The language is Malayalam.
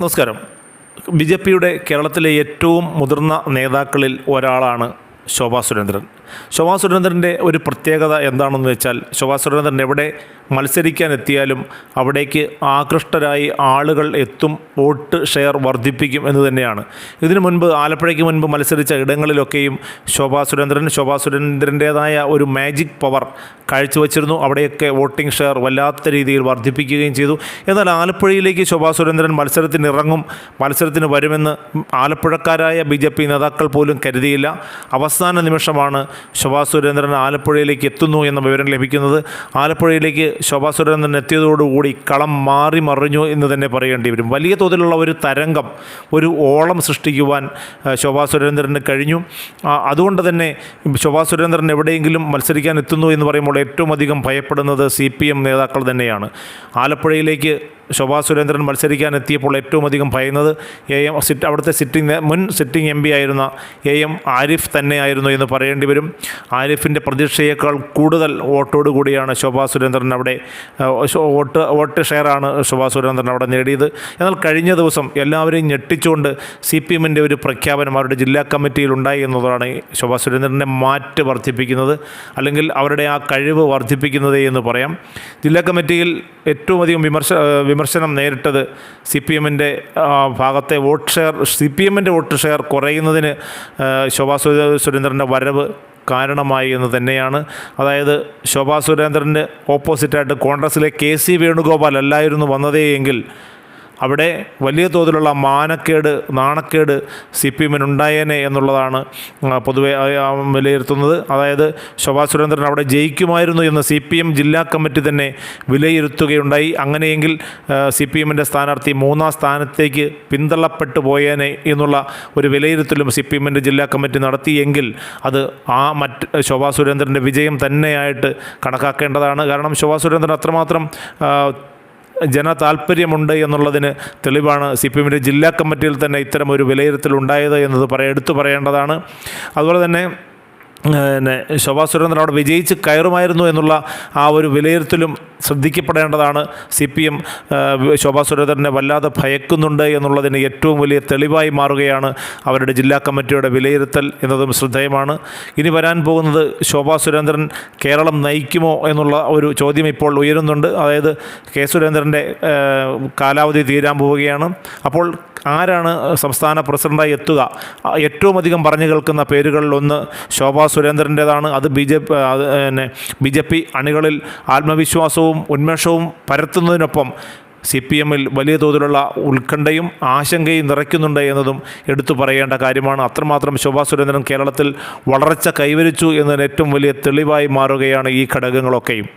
നമസ്കാരം. ബി ജെ പിയുടെ കേരളത്തിലെ ഏറ്റവും മുതിർന്ന നേതാക്കളിൽ ഒരാളാണ് ശോഭാ സുരേന്ദ്രൻ. ശോഭാ സുരേന്ദ്രന്റെ ഒരു പ്രത്യേകത എന്താണെന്ന് വെച്ചാൽ ശോഭാ സുരേന്ദ്രൻ എവിടെ മത്സരിക്കാൻ എത്തിയാലും അവിടേക്ക് ആകൃഷ്ടരായി ആളുകൾ എത്തും വോട്ട് ഷെയർ വർദ്ധിപ്പിക്കും എന്ന് തന്നെയാണ്. ഇതിനു മുൻപ് ആലപ്പുഴയ്ക്ക് മുൻപ് മത്സരിച്ച ഇടങ്ങളിലൊക്കെയും ശോഭാ സുരേന്ദ്രൻ ശോഭാ സുരേന്ദ്രന്റേതായ ഒരു മാജിക് പവർ കാഴ്ചവെച്ചിരുന്നു. അവിടെയൊക്കെ വോട്ടിംഗ് ഷെയർ വല്ലാത്ത രീതിയിൽ വർദ്ധിപ്പിക്കുകയും ചെയ്തു. എന്നാൽ ആലപ്പുഴയിലേക്ക് ശോഭാ സുരേന്ദ്രൻ മത്സരത്തിന് ഇറങ്ങും മത്സരത്തിന് വരുമെന്ന് ആലപ്പുഴക്കാരായ ബി നേതാക്കൾ പോലും കരുതിയില്ല. അവസാന നിമിഷമാണ് ശോഭാ സുരേന്ദ്രൻ ആലപ്പുഴയിലേക്ക് എത്തുന്നു എന്ന വിവരം ലഭിക്കുന്നത്. ആലപ്പുഴയിലേക്ക് ശോഭാ സുരേന്ദ്രൻ എത്തിയതോടുകൂടി കളം മാറി മറിഞ്ഞു എന്ന് തന്നെ പറയേണ്ടി വരും. വലിയ തോതിലുള്ള ഒരു തരംഗം ഒരു ഓളം സൃഷ്ടിക്കുവാൻ ശോഭാ സുരേന്ദ്രന് കഴിഞ്ഞു. അതുകൊണ്ട് തന്നെ ശോഭാ സുരേന്ദ്രൻ എവിടെയെങ്കിലും മത്സരിക്കാൻ എത്തുന്നു എന്ന് പറയുമ്പോൾ ഏറ്റവും അധികം ഭയപ്പെടുന്നത് സി പി എം നേതാക്കൾ തന്നെയാണ്. ആലപ്പുഴയിലേക്ക് ശോഭാ സുരേന്ദ്രൻ മത്സരിക്കാൻ എത്തിയപ്പോൾ ഏറ്റവും അധികം ഭയന്നത് എ എം സിറ്റ് അവിടുത്തെ സിറ്റിംഗ് മുൻ സിറ്റിംഗ് എം പി ആയിരുന്ന എ എം ആരിഫ് തന്നെയായിരുന്നു എന്ന് പറയേണ്ടി വരും. ആരിഫിന്റെ പ്രതീക്ഷയേക്കാൾ കൂടുതൽ വോട്ടോടുകൂടിയാണ് ശോഭാ സുരേന്ദ്രൻ അവിടെ വോട്ട് വോട്ട് ഷെയറാണ് ശോഭാ സുരേന്ദ്രൻ അവിടെ നേടിയത്. എന്നാൽ കഴിഞ്ഞ ദിവസം എല്ലാവരെയും ഞെട്ടിച്ചുകൊണ്ട് സി പി എമ്മിന്റെ ഒരു പ്രഖ്യാപനം അവരുടെ ജില്ലാ കമ്മിറ്റിയിൽ ഉണ്ടായി എന്നതാണ് ശോഭാ സുരേന്ദ്രന്റെ മാറ്റ് വർദ്ധിപ്പിക്കുന്നത് അല്ലെങ്കിൽ അവരുടെ ആ കഴിവ് വർദ്ധിപ്പിക്കുന്നത് എന്ന് പറയാം. ജില്ലാ കമ്മിറ്റിയിൽ ഏറ്റവും അധികം വിമർശ വിമർശനം നേരിട്ടത് സി പി എമ്മിന്റെ ഭാഗത്തെ വോട്ട് ഷെയർ സി പി എമ്മിന്റെ വോട്ട് ഷെയർ കുറയുന്നതിന് ശോഭാ സുരേന്ദ്രന്റെ വരവ് കാരണമായി എന്ന് തന്നെയാണ്. അതായത് ശോഭാ സുരേന്ദ്രന്റെ ഓപ്പോസിറ്റായിട്ട് കോൺഗ്രസ്സിലെ കെ സി വേണുഗോപാൽ അല്ലായിരുന്നു വന്നതേ എങ്കിൽ അവിടെ വലിയ തോതിലുള്ള മാനക്കേട് നാണക്കേട് സി പി എമ്മിനുണ്ടായേനെ എന്നുള്ളതാണ് പൊതുവെ വിലയിരുത്തുന്നത്. അതായത് ശോഭാ സുരേന്ദ്രൻ അവിടെ ജയിക്കുമായിരുന്നു എന്ന് സി പി എം ജില്ലാ കമ്മിറ്റി തന്നെ വിലയിരുത്തുകയുണ്ടായി. അങ്ങനെയെങ്കിൽ സി പി എമ്മിന്റെ സ്ഥാനാർത്ഥി മൂന്നാം സ്ഥാനത്തേക്ക് പിന്തള്ളപ്പെട്ടു പോയേനെ എന്നുള്ള ഒരു വിലയിരുത്തലും സി പി എമ്മിന്റെ ജില്ലാ കമ്മിറ്റി നടത്തിയെങ്കിൽ അത് ആ മറ്റ് ശോഭാ സുരേന്ദ്രന്റെ വിജയം തന്നെയായിട്ട് കണക്കാക്കേണ്ടതാണ്. കാരണം ശോഭാ സുരേന്ദ്രൻ അത്രമാത്രം ജനതാൽപ്പര്യമുണ്ട് എന്നുള്ളതിന് തെളിവാണ് സി പി എമ്മിന്റെ ജില്ലാ കമ്മിറ്റിയിൽ തന്നെ ഇത്തരം ഒരു വിലയിരുത്തൽ ഉണ്ടായത് എന്നത് പറ എടുത്തു പറയേണ്ടതാണ്. അതുപോലെ തന്നെ പിന്നെ ശോഭാ സുരേന്ദ്രൻ അവിടെ വിജയിച്ച് കയറുമായിരുന്നു എന്നുള്ള ആ ഒരു വിലയിരുത്തലും ശ്രദ്ധിക്കപ്പെടേണ്ടതാണ്. സി പി എം ശോഭാ സുരേന്ദ്രനെ വല്ലാതെ ഭയക്കുന്നുണ്ട് എന്നുള്ളതിന് ഏറ്റവും വലിയ തെളിവായി മാറുകയാണ് അവരുടെ ജില്ലാ കമ്മിറ്റിയുടെ വിലയിരുത്തൽ എന്നതും ശ്രദ്ധേയമാണ്. ഇനി വരാൻ പോകുന്നത് ശോഭാ സുരേന്ദ്രൻ കേരളം നയിക്കുമോ എന്നുള്ള ഒരു ചോദ്യം ഇപ്പോൾ ഉയരുന്നുണ്ട്. അതായത് കെ സുരേന്ദ്രന്റെ കാലാവധി തീരാൻ പോവുകയാണ്. അപ്പോൾ ആരാണ് സംസ്ഥാന പ്രസിഡന്റായി എത്തുക? ഏറ്റവും അധികം പറഞ്ഞു കേൾക്കുന്ന പേരുകളിലൊന്ന് ശോഭാ സുരേന്ദ്രന്റേതാണ് അത് ബി ജെ പി പിന്നെ ബി ജെ പി അണികളിൽ ആത്മവിശ്വാസവും ഉന്മേഷവും പരത്തുന്നതിനൊപ്പം സി പി എമ്മിൽ വലിയ തോതിലുള്ള ഉത്കണ്ഠയും ആശങ്കയും നിറയ്ക്കുന്നുണ്ട് എന്നതും എടുത്തു പറയേണ്ട കാര്യമാണ്. അത്രമാത്രം ശോഭാ സുരേന്ദ്രൻ കേരളത്തിൽ വളർച്ച കൈവരിച്ചു എന്നതിന് ഏറ്റവും വലിയ തെളിവായി മാറുകയാണ് ഈ ഘടകങ്ങളൊക്കെയും.